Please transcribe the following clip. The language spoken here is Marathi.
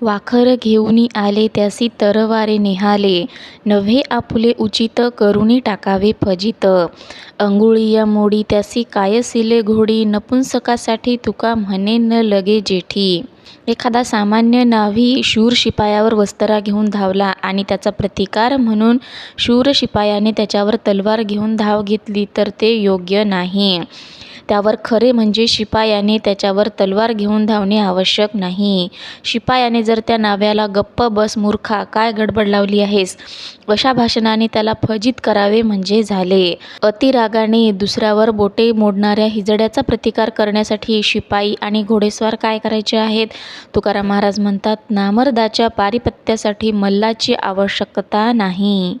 वाखर घेऊनी आले त्यासी तरवारे निहाले. नव्हे आपुले उचित करुनी टाकावे फजित. अंगुळीया मोडी त्यासी कायसिले घोडी? नपुंसकासाठी तुका म्हणे न लगे जेठी. एखादा सामान्य नावी शूर शिपायावर वस्त्रा घेऊन धावला आणि त्याचा प्रतिकार म्हणून शूर शिपायाने त्याच्यावर तलवार घेऊन धाव घेतली तर ते योग्य नाही. त्यावर खरे म्हणजे शिपायाने त्याच्यावर तलवार घेऊन धावणे आवश्यक नाही. शिपायाने जर त्या नाव्याला गप्प बस मूर्खा काय गडबड लावली आहेस अशा भाषणाने त्याला फजित करावे म्हणजे झाले. अतिरागाने दुसऱ्यावर बोटे मोडणाऱ्या हिजड्याचा प्रतिकार करण्यासाठी शिपाई आणि घोडेस्वार काय करायचे आहेत? तुकाराम महाराज म्हणतात नामर्दाच्या पारिपत्यासाठी मल्लाची आवश्यकता नाही.